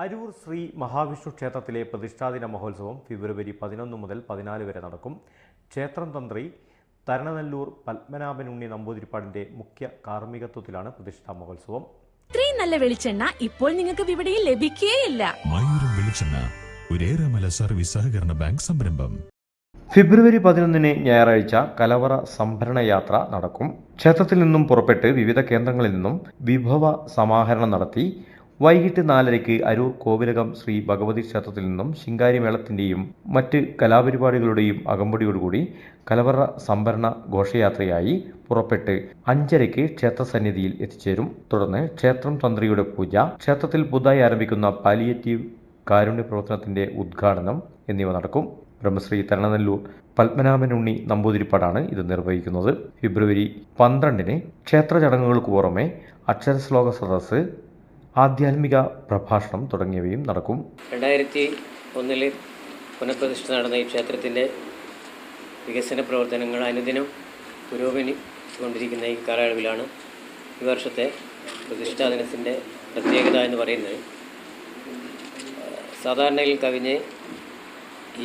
അരൂർ ശ്രീ മഹാവിഷ്ണു ക്ഷേത്രത്തിലെ പ്രതിഷ്ഠാദിന മഹോത്സവം ഫെബ്രുവരി പതിനൊന്ന് മുതൽ പതിനാല് വരെ നടക്കും. ക്ഷേത്രം തന്ത്രി തരണനല്ലൂർ പത്മനാഭൻ ഉണ്ണി നമ്പൂതിരിപ്പാടിന്റെ മുഖ്യ കാർമ്മികത്വത്തിലാണ് പ്രതിഷ്ഠാ മഹോത്സവം. ഇത്രയും നല്ല വെളിച്ചെണ്ണ ഇപ്പോൾ നിങ്ങൾക്ക് വിപണിയിൽ ലഭിക്കുകയില്ല മയൂരം വെളിച്ചെണ്ണ ഒരേറെമല സർവീസ് സഹകരണ ബാങ്ക് സംരംഭം. ഫെബ്രുവരി പതിനൊന്നിന് ഞായറാഴ്ച കലവറ സംഭരണ യാത്ര നടക്കും. ക്ഷേത്രത്തിൽ നിന്നും പുറപ്പെട്ട് വിവിധ കേന്ദ്രങ്ങളിൽ നിന്നും വിഭവ സമാഹരണം നടത്തി വൈകിട്ട് നാലരയ്ക്ക് അരൂർ കോവിലകം ശ്രീ ഭഗവതി ക്ഷേത്രത്തിൽ നിന്നും ശിങ്കാരിമേളത്തിന്റെയും മറ്റ് കലാപരിപാടികളുടെയും അകമ്പടിയോടുകൂടി കലവറ സംഭരണ ഘോഷയാത്രയായി പുറപ്പെട്ട് അഞ്ചരയ്ക്ക് ക്ഷേത്രസന്നിധിയിൽ എത്തിച്ചേരും. തുടർന്ന് ക്ഷേത്രം തന്ത്രിയുടെ പൂജ ക്ഷേത്രത്തിൽ പുതുതായി ആരംഭിക്കുന്ന പാലിയേറ്റീവ് കാരുണ്യ പ്രവർത്തനത്തിന്റെ ഉദ്ഘാടനം എന്നിവ നടക്കും. ബ്രഹ്മശ്രീ തരണനെല്ലൂർ പത്മനാഭനുണ്ണി നമ്പൂതിരിപ്പാടാണ് ഇത് നിർവഹിക്കുന്നത്. ഫെബ്രുവരി പന്ത്രണ്ടിന് ക്ഷേത്ര ചടങ്ങുകൾക്ക് പുറമെ അക്ഷരശ്ലോക സദസ്സ് ആധ്യാത്മിക പ്രഭാഷണം തുടങ്ങിയവയും നടക്കും. രണ്ടായിരത്തി ഒന്നിൽ പുനഃപ്രതിഷ്ഠ നടന്ന ഈ ക്ഷേത്രത്തിന്റെ വികസന പ്രവർത്തനങ്ങൾ അനുദിനം പുരോഗമിച്ചുകൊണ്ടിരിക്കുന്ന ഈ കാലയളവിലാണ് ഈ വർഷത്തെ പ്രതിഷ്ഠാ ദിനത്തിന്റെ പ്രത്യേകത എന്ന് പറയുന്നത്. സാധാരണയിൽ കവിഞ്ഞ്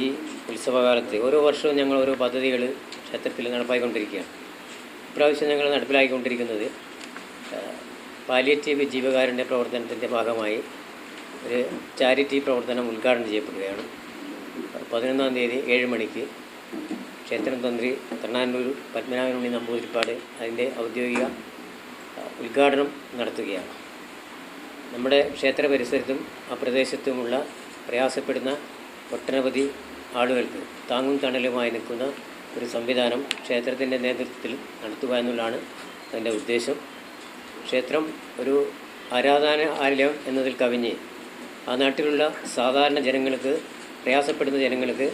ഈ ഉത്സവകാലത്ത് ഓരോ വർഷവും ഞങ്ങൾ ഓരോ പദ്ധതികൾ ക്ഷേത്രത്തിൽ നടപ്പാക്കിക്കൊണ്ടിരിക്കുകയാണ് ഇപ്രാവശ്യം ഞങ്ങൾ നടപ്പിലാക്കിക്കൊണ്ടിരിക്കുന്നത് പാലിയേറ്റീവ് ജീവകാരുണ്യ പ്രവർത്തനത്തിന്റെ ഭാഗമായി ഒരു ചാരിറ്റി പ്രവർത്തനം ഉദ്ഘാടനം ചെയ്യപ്പെടുകയാണ്. പതിനൊന്നാം തീയതി ഏഴ് മണിക്ക് ക്ഷേത്രം തന്ത്രി തണ്ണാനൂർ പത്മനാഭനുണ്ണി നമ്പൂതിരിപ്പാട് അതിന്റെ ഔദ്യോഗിക ഉദ്ഘാടനം നടത്തുകയാണ്. നമ്മുടെ ക്ഷേത്ര പരിസരത്തും ആ പ്രദേശത്തുമുള്ള പ്രയാസപ്പെടുന്ന ഒട്ടനവധി ആളുകൾക്ക് താങ്ങും തണലുമായി നിൽക്കുന്ന ഒരു സംവിധാനം ക്ഷേത്രത്തിന്റെ നേതൃത്വത്തിൽ നടത്തുക എന്നുള്ളതാണ് അതിന്റെ ഉദ്ദേശം. ക്ഷേത്രം ഒരു ആരാധനാലയം എന്നതിൽ കവിഞ്ഞ് ആ നാട്ടിലുള്ള സാധാരണ ജനങ്ങൾക്ക് പ്രയാസപ്പെടുന്ന ജനങ്ങൾക്ക്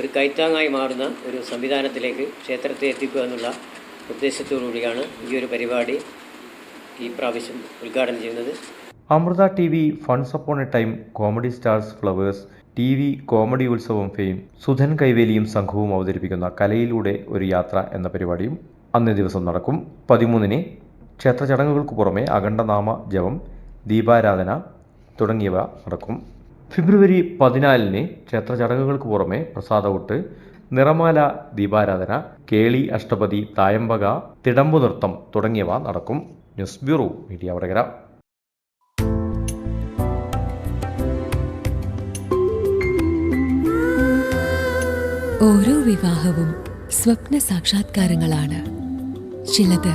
ഒരു കൈത്താങ്ങായി മാറുന്ന ഒരു സംവിധാനത്തിലേക്ക് ക്ഷേത്രത്തെ എത്തിക്കുക എന്നുള്ള ഉദ്ദേശത്തോടുകൂടിയാണ് ഈ ഒരു പരിപാടി ഈ പ്രാവശ്യം ഉദ്ഘാടനം ചെയ്യുന്നത്. Amrita T V funs upon a time comedy stars flowers T V comedy Utsavam fame Sudhan കൈവേലിയും സംഘവും അവതരിപ്പിക്കുന്ന കലയിലൂടെ ഒരു യാത്ര എന്ന പരിപാടിയും അന്നേ ദിവസം നടക്കും. പതിമൂന്നിന് ക്ഷേത്ര ചടങ്ങുകൾക്ക് പുറമെ അഖണ്ഡനാമ ജപം ദീപാരാധന തുടങ്ങിയവ നടക്കും. ഫെബ്രുവരി പതിനാലിന് ക്ഷേത്ര ചടങ്ങുകൾക്ക് പുറമെ പ്രസാദവൊട്ട് നിറമാല ദീപാരാധന കേളി അഷ്ടപതി തായമ്പക തിടമ്പു നൃത്തം തുടങ്ങിയവ നടക്കും. News bureau media Vadakara. ഓരോ വിവാഹവും സ്വപ്ന സാക്ഷാത്കാരങ്ങളാണ്. ചിലത്